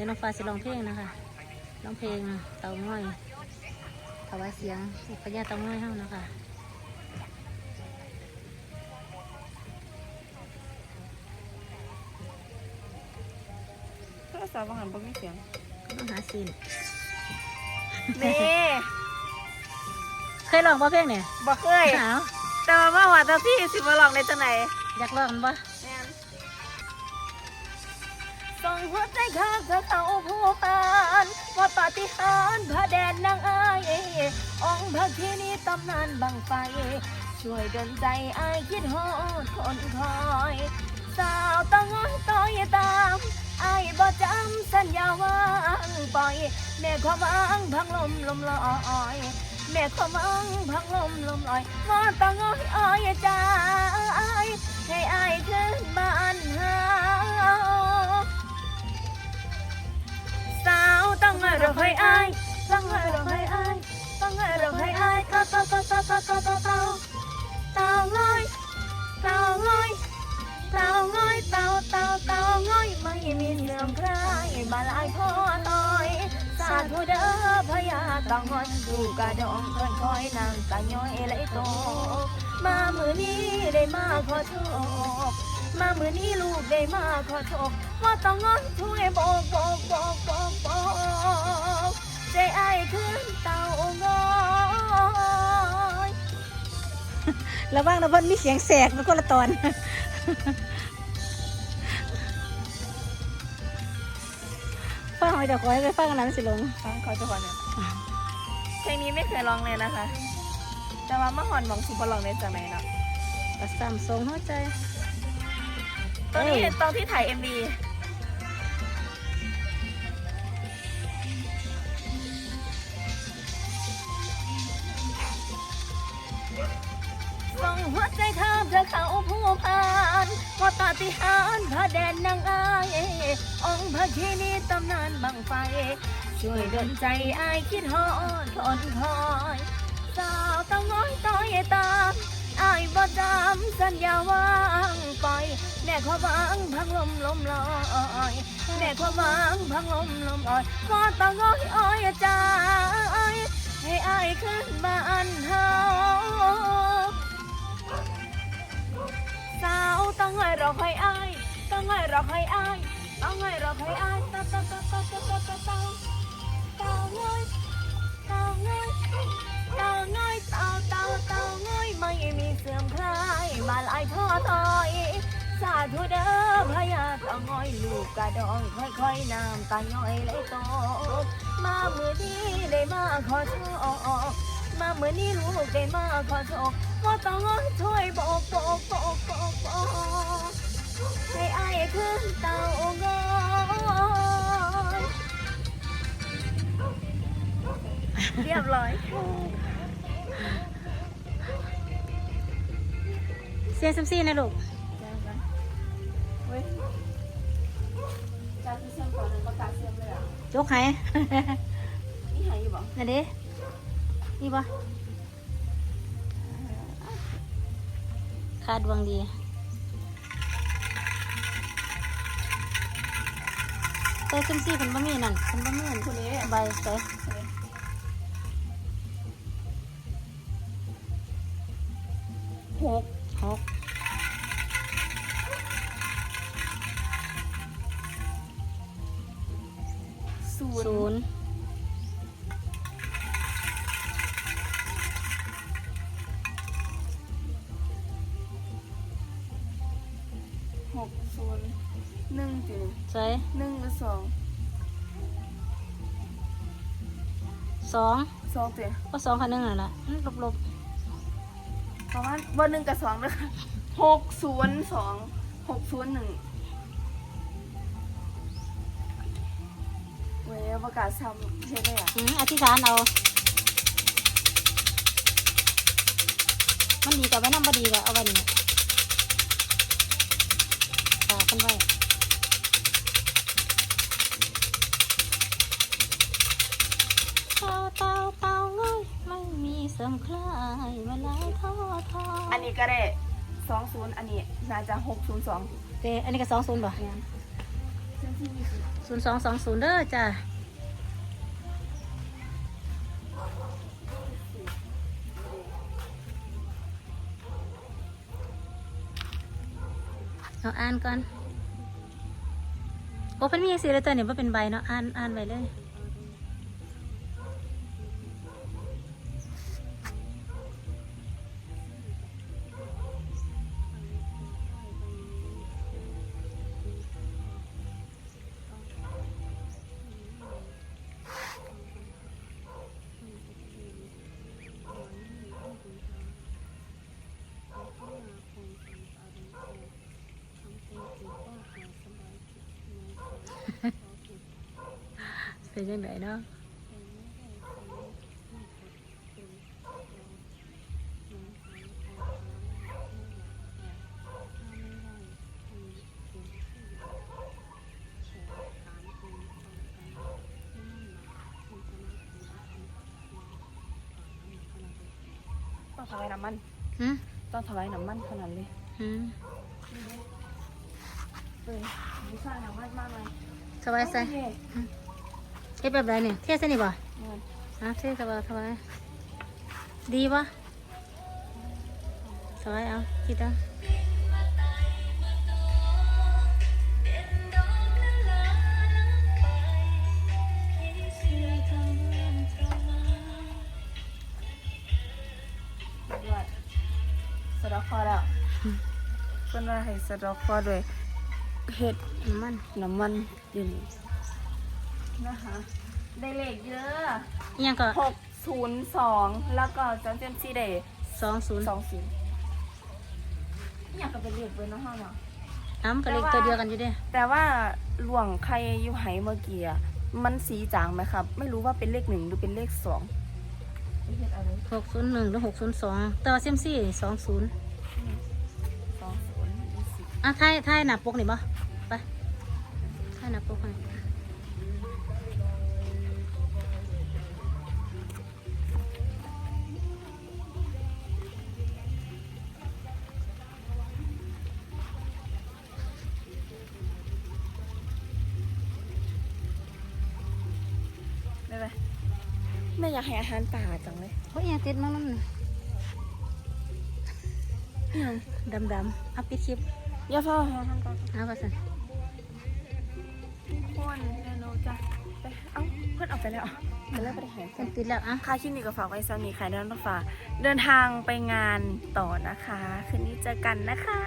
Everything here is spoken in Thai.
ดี๋ยวน้องฟ้าจะร้องเพลงนะคะร้องเพลงเตาง่อยถวายเสียงพญาเตาง่อยเฮานะคะโทรศัพท์บางหันบ่มีเสียงก็ต้องหาซีนเมเคยร้องป่ะเพลงเนี่ยบ่เคยหนาวแต่ว่าว่าว่าแตาพี่สิมาลองในจังไหนอยากร้องป่ หัวใจข้างเธอเขาผู้ปานว่าปาฏิหาริย์พระแดนนางอายองค์พระที่นี่ตำนานบังไฟ ช่วยดลใจอายคิดฮอดคนคอย สาวต้องอ้อยต้อยตามอายบ่จำสัญญาวางปล่อย แม่ความวังพังลมลมลอย แม่ความวังพังลมลมลอยว่าต้องอ้อยอ้อยใจให้อายขึ้นบ้านเฮา ต่าง้อยดูกระดองค่อยคอยนางกะย้อยไหลโตมามือนี้ได้มาขอโชคมามือนี้ลูกได้มาขอโชคว่าต่าง้อยช่วยบอกบอกบอกบอกบอกใจไอ้ายขึ้นเต่าง้อยระวังนะเพิ่นมีเสียงแสกมันคนละตอนฟังเอาเดี๋ยวขอให้ไปฟังอันนั้นสิลงฟังเขาจะก่อนเนี่ย เพลงนี้ไม่เคยร้องเลยนะคะ แต่ว่ามาหอนหมองสิบ่ลองในจังไหนเนาะก็สามทรงหัวใจตอนนี้เอ้ยตอนที่ถ่าย MV ส่งหัวใจข้ามเธอเข้าผู้พานว่าปาฏิหาริย์พระแดนนางอาย องค์พระทีนี้ตำนานบังไฟ ช่วยดลใจอายคิดฮอดทนคอยสาวต้องง้อยต้อยตามอายบ่จำสัญญาวางปล่อยแม่ขอวางพังลมลมลอยแม่ขอวางพังลมลมลอยก็ต้องง้อยอ้อยใจให้อายขึ้นบ้านเฮาสาวต้องให้เราให้อายต้องให้เราให้อายต้องให้เราให้อายตาตาตาตาตาตาตาาเตาง่อยเตางอยเตางอยเตาเตาเตางอยไม่มีเสื่อมคลายมาลายท้อถอย สาธุเด้อพญาเตางอยลูกกระดองค่อยๆน้ำตาย้อยไหลโตมามือนี้ได้มาขอโชคมาเมื่อนี้ลูกได้มาขอโชคว่าเต้องช่วยบอกบอกบอกบอกบอกให้อายขึ้นเตางอย เรียบร้อย เสียซัมซี่นะลูกยกไห้นี่หายอยู่บ่อันนี้นี่บ่คาดวังดีแต่ซัมซี่เป็นบะมี่นั่นเป็นบะหมี่ใบใส่ หกหกศูศูนย์นย์หกศูนย์หนึ่งจุดใส่หนึ่งหรือสองสองสองตัวก็สองคันหนึ่งนั่นแหละอืมลบลบ ประมาณวันหนึ่งกับสองนะคะหกศูนย์สองหกศูนย์หนึ่งเว้ยประกาศซ้ำใช่ไหมอะอืมอธิษฐานเอา มันดีกับไว้น้ำบดีกับเอาไว้นี่ฝากกันไว้ สริมคลายเวลาท้อทออันนี้ก็ได้สองศูนย์อันนี้น่าจะหกศูนย์สองเตอันนี้ก็สองศูนย์ป่ะเนี่ยเซนซี่มีสิศูนย์สองสองศูนย์เด้อจ้าเอาอ่านก่อน โอ้เป็นมีสีเลยตัวเนี่ยว่าเป็นใบเนาะ อ่าน อ่านไปเลย เป็นยังไงเนาะต้องถวายน้ำมันหืมต้องถวายน้ำมันขนาดเลยหืมเออมีสร้างน้ำมันมากเลยสบายใส่ เอ้ยเฮ็ดแบบไรเนี่ยเทใส่นี่บ่เงินฮะเทสบายสบายดีปะสบายเอาคิดเอาด้วยสะเดอกคอแล้วเพิ่นว่าให้สะเดอกคอด้วยเห็ดน้ำมันน้ำมันอยู่นี่ นะคะ ได้เลขเยอะอิหยังก็หกศูนย์สองแล้วก็จำเจมซีเดย์สองศูนย์สองศูนย์อยากก็เป็นเลขเบอร์เนาะห้องเนาะอ้ำกับเลขตัวเดียวกันอยู่เด้แต่ว่าหลวงใครอยู่ไหเมื่อกี้อะมันสีจางไหมครับ ไม่รู้ว่าเป็นเลขหนึ่งหรือเป็นเลขสองเฮ็ดอะไรหกศูนย์หนึ่งหรือหกศูนย์สองแต่ว่าเซยมซี่สองศูนย์สองศูนย์ยี่สิบ อะท้ายท้ายหน้าปกนี่บ่ไปท้ายหน้าปกให้ แม่อยากให้อาหารป่าจังเลยโอ้ยอิหยังติดมั้งนั่นดำดำๆเอาปิดคลิปอย่าเฝ้าให้อาหารป่าเอาไปสั่นคนเดี๋ยวหนูจะไปเอ้าเพื่อนออกไปแล้วไปแล้วไปได้หายเป็นติดแล้วอะค่ะคลิปนี้ก็ฝากไว้ซ้ำนี้ค่ะเดินมาฝากเดินทางไปงานต่อนะคะ คืนนี้เจอกันนะคะ